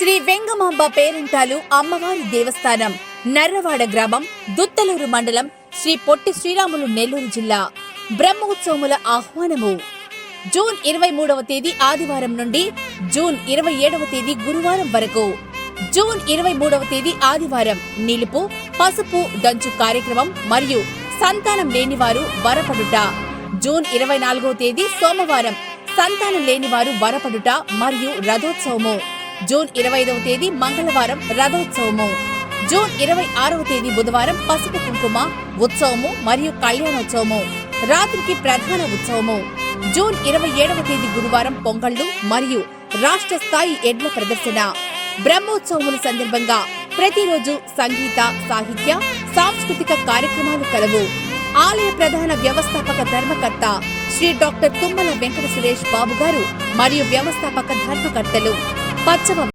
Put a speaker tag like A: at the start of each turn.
A: శ్రీ వెంగమాంబ పేరంటాలు అమ్మవారి దేవస్థానం నర్రవాడ గ్రామం దుత్తలూరు మండలం శ్రీ పొట్టి శ్రీరాములు నెల్లూరు జిల్లా. బ్రహ్మోత్సవముల ఆహ్వానము. జూన్ ఇరవై మూడవ తేదీ ఆదివారం నుండి జూన్ ఇరవై ఏడవ తేదీ గురువారం వరకు. జూన్ ఇరవై మూడవ తేదీ ఆదివారం నిలుపు పసుపు దంచు కార్యక్రమం మరియు సంతానం లేనివారు వరపడుట. జూన్ ఇరవై నాలుగవ తేదీ సోమవారం సంతానం లేనివారు వరపడుట మరియు రథోత్సవము. జూన్ ఇరవై ఐదవ తేదీ మంగళవారం రథోత్సవము. జూన్ ఇరవై ఆరవ తేదీ బుధవారం పసుపు కుంకుమ ఉత్సవము మరియు కళ్యాణోత్సవము. రాత్రికి ప్రధాన ఉత్సవము. జూన్ ఇరవై ఏడవ తేదీ గురువారం పొంగళ్ళు మరియు రాష్ట్ర స్థాయి ఎడ్ల ప్రదర్శన. బ్రహ్మోత్సవముల సందర్భంగా ప్రతిరోజు సంగీత సాహిత్య సాంస్కృతిక కార్యక్రమాలు కలవు. ఆలయ ప్రధాన వ్యవస్థాపక ధర్మకర్త శ్రీ డాక్టర్ తుమ్మల వెంకట సురేష్ బాబు గారు మరియు వ్యవస్థాపక ధర్మకర్తలు. പച്ചമ